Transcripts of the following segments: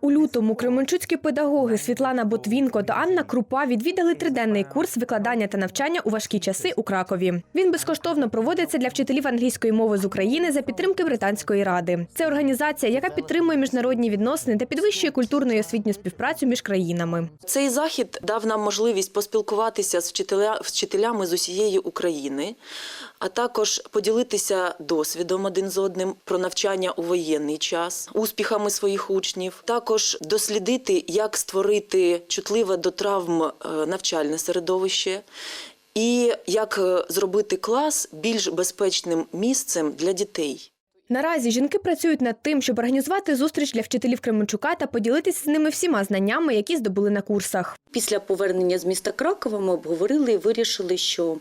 У лютому кременчуцькі педагоги Світлана Ботвінко та Анна Крупа відвідали триденний курс викладання та навчання у важкі часи у Кракові. Він безкоштовно проводиться для вчителів англійської мови з України за підтримки Британської ради. Це організація, яка підтримує міжнародні відносини та підвищує культурну і освітню співпрацю між країнами. Цей захід дав нам можливість поспілкуватися з вчителя, вчителями з усієї України, а також поділитися досвідом один з одним про навчання у воєнний час, успіхами своїх учнів, також дослідити, як створити чутливе до травм е, навчальне середовище. І як е, зробити клас більш безпечним місцем для дітей. Наразі жінки працюють над тим, щоб організувати зустріч для вчителів Кременчука та поділитися з ними всіма знаннями, які здобули на курсах. Після повернення з міста Кракова ми обговорили і вирішили, що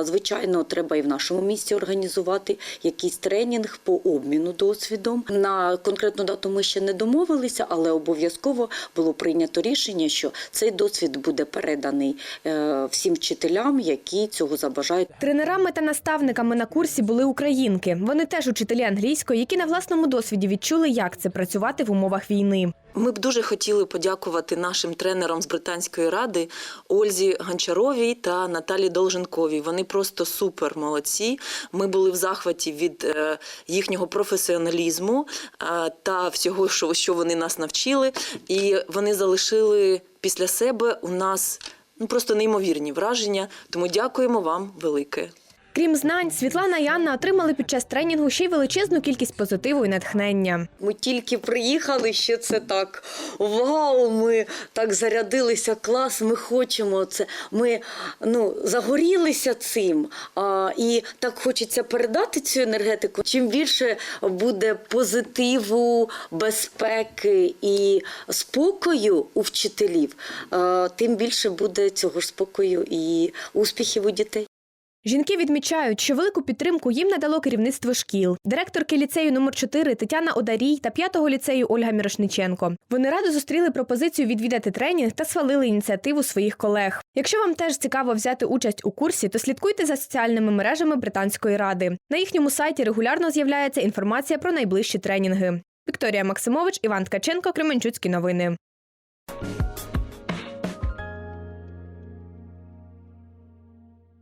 звичайно треба і в нашому місті організувати якийсь тренінг по обміну досвідом. На конкретну дату ми ще не домовилися, але обов'язково було прийнято рішення, що цей досвід буде переданий е, всім вчителям, які цього забажають. Тренерами та наставниками на курсі були українки. Вони теж учителі англійської, які на власному досвіді відчули, як це працювати в умовах війни. Ми б дуже хотіли подякувати нашим тренерам з британської ради Ользі Гончаровій та Наталі Долженковій. Вони просто супер молодці. Ми були в захваті від е, їхнього професіоналізму е, та всього, що, вони нас навчили. І вони залишили після себе у нас ну просто неймовірні враження. Тому дякуємо вам велике. Крім знань, Світлана і Анна отримали під час тренінгу ще й величезну кількість позитиву і натхнення. Ми тільки приїхали, ще це так. Вау! Ми так зарядилися, клас, ми хочемо це. Ми ну, загорілися цим. А, і так хочеться передати цю енергетику. Чим більше буде позитиву, безпеки і спокою у вчителів, а, тим більше буде цього спокою і успіхів у дітей. Жінки відмічають, що велику підтримку їм надало керівництво шкіл, директорки ліцею номер 4 Тетяна Одарій та 5-го ліцею Ольга Мірошниченко. Вони радо зустріли пропозицію відвідати тренінг та схвалили ініціативу своїх колег. Якщо вам теж цікаво взяти участь у курсі, то слідкуйте за соціальними мережами Британської ради. На їхньому сайті регулярно з'являється інформація про найближчі тренінги. Вікторія Максимович, Іван Ткаченко, Кременчуцькі новини.